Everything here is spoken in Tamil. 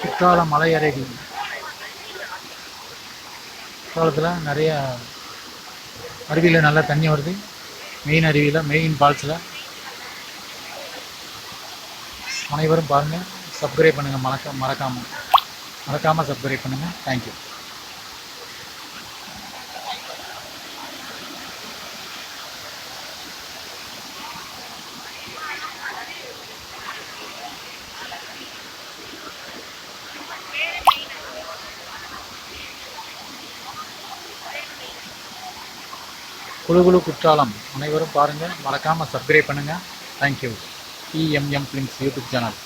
குற்றாலம் மலையரடி குற்றாலத்தில் நிறைய அருவியில் நல்லா தண்ணி வருது. மெயின் அருவியில் மெயின் ஃபால்ஸில் அனைவரும் பாருங்கள் சப்ஸ்கிரைப் பண்ணுங்கள் மறக்க மறக்காமல் மறக்காமல் சப்ஸ்கிரைப் பண்ணுங்கள் தேங்க்யூ குழு குழு குற்றாலம் அனைவரும் பாருங்கள் மறக்காமல் சப்ஸ்கிரைப் பண்ணுங்கள் thank you EMM films YouTube channel